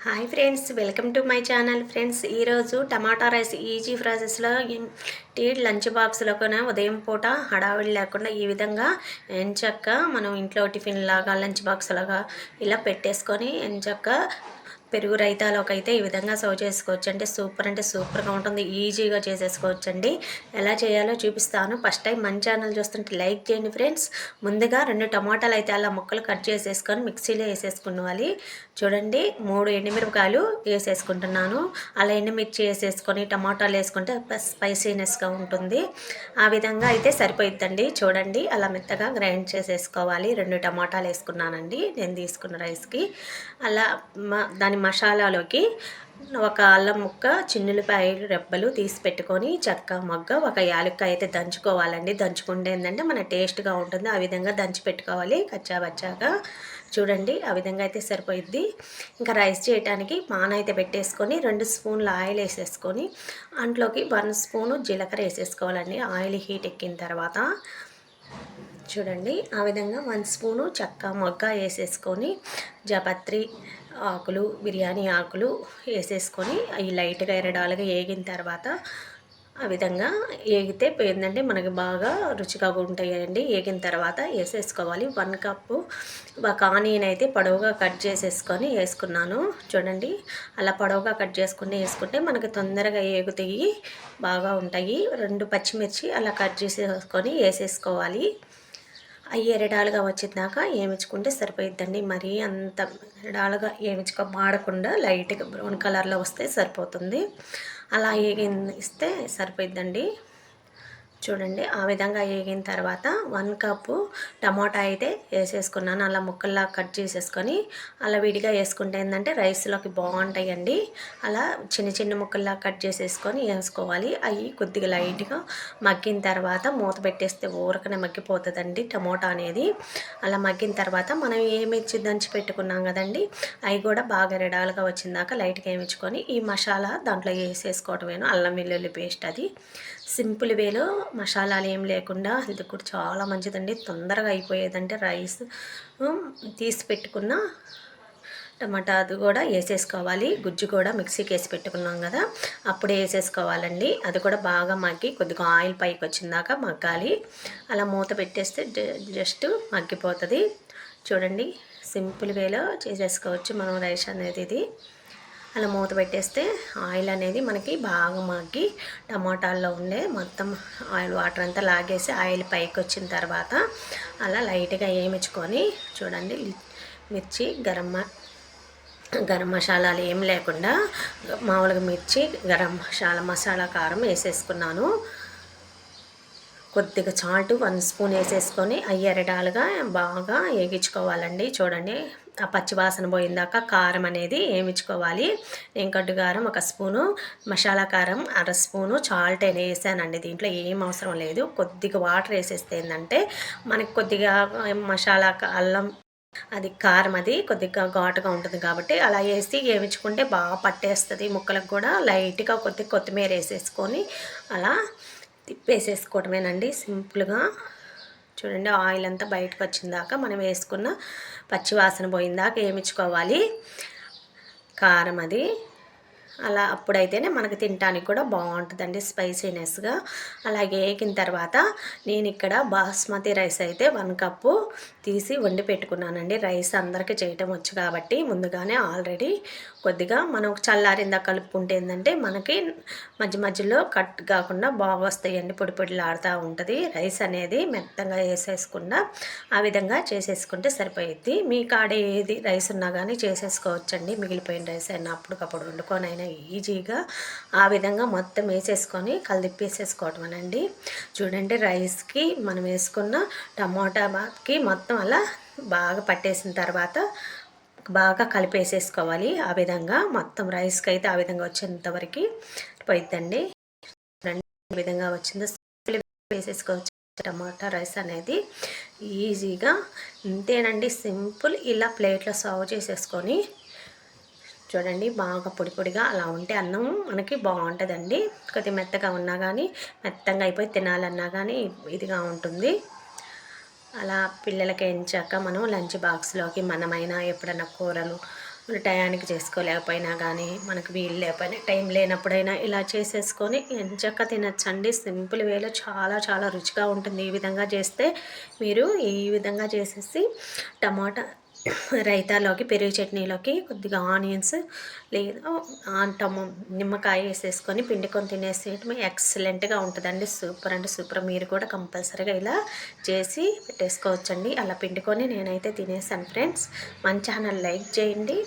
Hi friends welcome to my channel. Friends ఈరోజు tomato rice easy ప్రాసెస్లో tea lunch బాక్స్లో ఉదయం పూట హడావిడి లేకుండా ఈ విధంగా ఎంచక్క మనం ఇంట్లో టిఫిన్ లాగా లంచ్ బాక్స్ లాగా ఇలా పెట్టేసుకొని ఎంచక్క పెరుగు రైతాలోకి అయితే ఈ విధంగా సర్వ్ చేసుకోవచ్చు. అంటే సూపర్ అంటే సూపర్గా ఉంటుంది. ఈజీగా చేసేసుకోవచ్చు అండి ఎలా చేయాలో చూపిస్తాను. ఫస్ట్ టైం మన ఛానల్ చూస్తుంటే లైక్ చేయండి ఫ్రెండ్స్. ముందుగా రెండు టమాటాలు అయితే అలా ముక్కలు కట్ చేసేసుకొని మిక్సీలో వేసేసుకున్నవాలి. చూడండి మూడు ఎండుమిరపకాయలు వేసేసుకుంటున్నాను. అలా ఎండుమిర్చి వేసేసుకొని టమాటాలు వేసుకుంటే స్పైసీనెస్గా ఉంటుంది. ఆ విధంగా అయితే సరిపోయిద్దండి. చూడండి అలా మెత్తగా గ్రైండ్ చేసేసుకోవాలి. రెండు టమాటాలు వేసుకున్నానండి. నేను తీసుకున్న రైస్కి. అలా దాని మసాలాలోకి ఒక అల్లం ముక్క చిన్నులపాయ రెబ్బలు తీసి పెట్టుకొని చెక్క మొగ్గ ఒక యాలక్కాయ అయితే దంచుకోవాలండి. దంచుకుంటే ఏంటంటే మన టేస్ట్గా ఉంటుంది. ఆ విధంగా దంచి పెట్టుకోవాలి. కచ్చాబచ్చాగా చూడండి ఆ విధంగా అయితే సరిపోయిద్ది. ఇంకా రైస్ చేయడానికి పాన్ అయితే పెట్టేసుకొని రెండు స్పూన్లు ఆయిల్ వేసేసుకొని అంట్లోకి వన్ స్పూను జీలకర్ర వేసేసుకోవాలండి. ఆయిల్ హీట్ ఎక్కిన తర్వాత చూడండి. ఆ విధంగా వన్ స్పూను చెక్క మొగ్గ వేసేసుకొని జపత్రి ఆకులు బిర్యానీ ఆకులు వేసేసుకొని అవి లైట్గా ఎరడాలుగా వేగిన తర్వాత ఆ విధంగా ఏగితే ఏంటంటే మనకి బాగా రుచిగా ఉంటాయండి. ఏగిన తర్వాత వేసేసుకోవాలి. వన్ కప్పు ఒక ఆనియన్ అయితే పొడవుగా కట్ చేసేసుకొని వేసుకున్నాను. చూడండి అలా పొడవుగా కట్ చేసుకుని వేసుకుంటే మనకి తొందరగా ఏగుతాయి బాగా ఉంటాయి. రెండు పచ్చిమిర్చి అలా కట్ చేసేసుకొని వేసేసుకోవాలి. అవి ఎరడాలుగా వచ్చిందాక వేయించుకుంటే సరిపోయిద్దండి. మరీ అంత ఎరడాలుగా వేయించుకో మాడకుండా లైట్గా బ్రౌన్ కలర్లో వస్తే సరిపోతుంది. అలా ఏగి ఇస్తే సరిపోయిద్దండి. చూడండి ఆ విధంగా వేగిన తర్వాత వన్ కప్పు టమాటా అయితే వేసేసుకున్నాను. అలా ముక్కల్లా కట్ చేసేసుకొని అలా విడిగా వేసుకుంటే ఏంటంటే రైస్లోకి బాగుంటాయండి. అలా చిన్న చిన్న ముక్కల్లా కట్ చేసేసుకొని వేసుకోవాలి. అవి కొద్దిగా లైట్గా మగ్గిన తర్వాత మూత పెట్టేస్తే ఊరకనే మగ్గిపోతుందండి టమోటా అనేది. అలా మగ్గిన తర్వాత మనం ఏమిచ్చి దంచి పెట్టుకున్నాం కదండి అవి కూడా బాగా రెడాలుగా వచ్చిందాక లైట్గా ఏమిచ్చుకొని ఈ మసాలా దాంట్లో వేసేసుకోవటమేను. అల్లం వెల్లుల్లి పేస్ట్ అది. సింపుల్ వేలో మసాలాలు ఏం లేకుండా హెల్త్ కూడా చాలా మంచిదండి. తొందరగా అయిపోయేదంటే రైస్ తీసి పెట్టుకున్న టమాటా అది కూడా వేసేసుకోవాలి. గుజ్జు కూడా మిక్సీకి వేసి పెట్టుకున్నాం కదా అప్పుడే వేసేసుకోవాలండి. అది కూడా బాగా మగ్గి కొద్దిగా ఆయిల్ పైకి వచ్చిందాక మగ్గాలి. అలా మూత పెట్టేస్తే జస్ట్ మగ్గిపోతుంది. చూడండి సింపుల్ వేలో చేసేసుకోవచ్చు మనం రైస్ అనేది ఇది. అలా మూత పెట్టేస్తే ఆయిల్ అనేది మనకి బాగా మగ్గి టమాటాల్లో ఉండే మొత్తం ఆయిల్ వాటర్ అంతా లాగేసి ఆయిల్ పైకి వచ్చిన తర్వాత అలా లైట్గా వేయించుకొని చూడండి మిర్చి గరం గరం మసాలాలు ఏం లేకుండా మామూలుగా మిర్చి గరం మసాలా మసాలా కారం వేసేసుకున్నాను. కొద్దిగా చాటు వన్ స్పూన్ వేసేసుకొని అయ్యరడాలుగా బాగా వేగించుకోవాలండి. చూడండి ఆ పచ్చివాసన పోయిందాక కారం అనేది వేయించుకోవాలి నేను కారం ఒక స్పూను మసాలా కారం అర స్పూను చాల్ట్ అని వేసానండి. దీంట్లో ఏం అవసరం లేదు. కొద్దిగా వాటర్ వేసేస్తే ఏంటంటే మనకి కొద్దిగా మసాలా అల్లం అది కారం అది కొద్దిగా ఘాటుగా ఉంటుంది కాబట్టి అలా వేసి వేయించుకుంటే బాగా పట్టేస్తుంది. ముక్కలకు కూడా లైట్గా కొద్దిగా కొత్తిమీర వేసేసుకొని అలా తిప్పేసేసుకోవటమేనండి సింపుల్గా. చూడండి ఆయిల్ అంతా బయటకు వచ్చిందాక మనం వేసుకున్న పచ్చివాసన పోయిందాక ఏమిచ్చుకోవాలి? కారం అది. అలా అప్పుడైతేనే మనకు తినడానికి కూడా బాగుంటుందండి స్పైసీనెస్గా. అలాగే వేగిన తర్వాత నేను ఇక్కడ బాస్మతి రైస్ అయితే వన్ కప్పు తీసి వండి పెట్టుకున్నానండి. రైస్ అందరికీ చేయటం వచ్చు కాబట్టి ముందుగానే ఆల్రెడీ కొద్దిగా మనం చల్లారిందా కలుపుకుంటే ఏంటంటే మనకి మధ్య మధ్యలో కట్ కాకుండా బాగా వస్తాయండి. పొడి పొడిలాడుతూ ఉంటుంది. రైస్ అనేది మెత్తగా వేసేసుకుండా ఆ విధంగా చేసేసుకుంటే సరిపోయిద్ది. మీ కాడ ఏది రైస్ ఉన్నా కానీ చేసేసుకోవచ్చండి. మిగిలిపోయిన రైస్ అయినా అప్పటికప్పుడు వండుకొనైనా ఈజీగా ఆ విధంగా మొత్తం వేసేసుకొని కలిదిప్పేసేసుకోవటం అనండి. చూడండి రైస్కి మనం వేసుకున్న టమోటా బాత్కి మొత్తం అలా బాగా పట్టేసిన తర్వాత బాగా కలిపేసేసుకోవాలి. ఆ విధంగా మొత్తం రైస్కి అయితే ఆ విధంగా వచ్చేంతవరకు పోయిద్దండి ఈ విధంగా వచ్చిందో వేసేసుకోవచ్చు. టమాటా రైస్ అనేది ఈజీగా ఇంతేనండి. సింపుల్ ఇలా ప్లేట్లో సర్వ్ చేసేసుకొని చూడండి బాగా పొడి పొడిగా అలా ఉంటే అన్నం మనకి బాగుంటుందండి. కొద్దిగా మెత్తగా ఉన్నా కానీ మెత్తంగా అయిపోయి తినాలన్నా కానీ ఇదిగా ఉంటుంది. అలా పిల్లలకి ఎంచాక మనం లంచ్ బాక్స్లోకి మనమైనా ఎప్పుడైనా కూరలు టయానికి చేసుకోలేకపోయినా కానీ మనకు వీలు లేకపోయినా టైం లేనప్పుడైనా ఇలా చేసేసుకొని ఎంచక్క తినచ్చండి. సింపుల్ వేలో చాలా చాలా రుచిగా ఉంటుంది ఈ విధంగా చేస్తే. మీరు ఈ విధంగా చేసేసి టమాటా రైతాలోకి పెరుగు చట్నీలోకి కొద్దిగా ఆనియన్స్ లేదా. టమో నిమ్మకాయ వేసేసుకొని పిండుకొని తినేసేయటం ఎక్సలెంట్గా ఉంటుందండి. సూపర్ అంటే సూపర్. మీరు కూడా కంపల్సరీగా ఇలా చేసి పెట్టేసుకోవచ్చండి. అలా పిండుకొని నేనైతే తినేసాను ఫ్రెండ్స్. మన ఛానల్ లైక్ చేయండి.